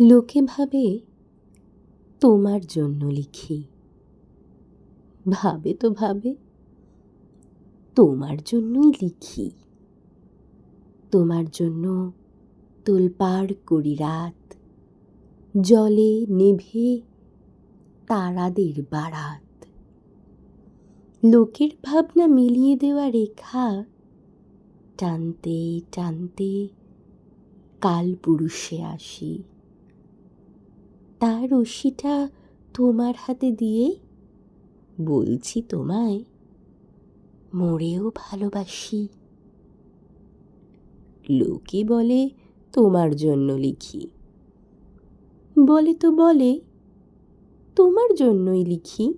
লোকে ভাবে, তোমার জন্য লিখি। ভাবে তো ভাবে, তোমার জন্যই লিখি। তোমার জন্য তোলপাড় করি রাত, জলে নেভে তারাদের বারাত। লোকের ভাবনা মিলিয়ে দেওয়া রেখা, টানতে টানতে কাল পুরুষে আসি। তার রশিটা তোমার হাতে দিয়ে বলছি তোমায়, মরেও ভালোবাসি। লোকে বলে তোমার জন্য লিখি। বলে তো বলে, তোমার জন্যই লিখি।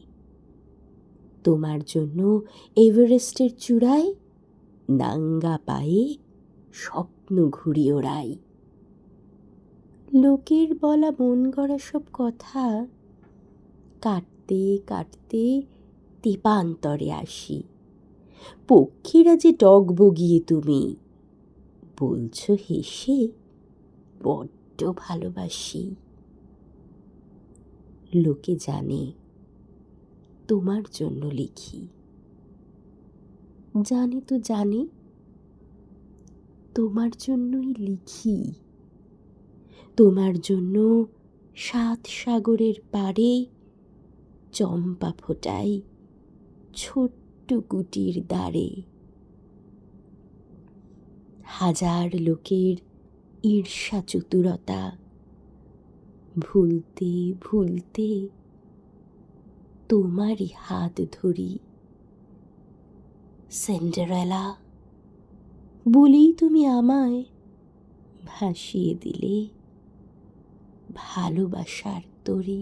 তোমার জন্য এভারেস্টের চূড়ায়, নাঙ্গা পায়ে স্বপ্ন ঘুরি ওড়াই। লোকের বলা মন গড়া সব কথা কাটতে কাটতে তেপান্তরে আসি। পক্ষীরা যে ডগ বগিয়ে তুমি, বলছো হেসে বড্ড ভালোবাসি। লোকে জানে তোমার জন্য লিখি। জানে তো জানে, তোমার জন্যই লিখি। তোমার জন্য সাত সাগরের পাড়ে চম্পা ফোটাই ছোট্ট কুটির দ্বারে। হাজার লোকের ঈর্ষা চতুরতা ভুলতে ভুলতে তোমারই হাত ধরি। সেন্ডারেলা, বলেই তুমি আমায় ভাসিয়ে দিলে। ভালোবাসার তরী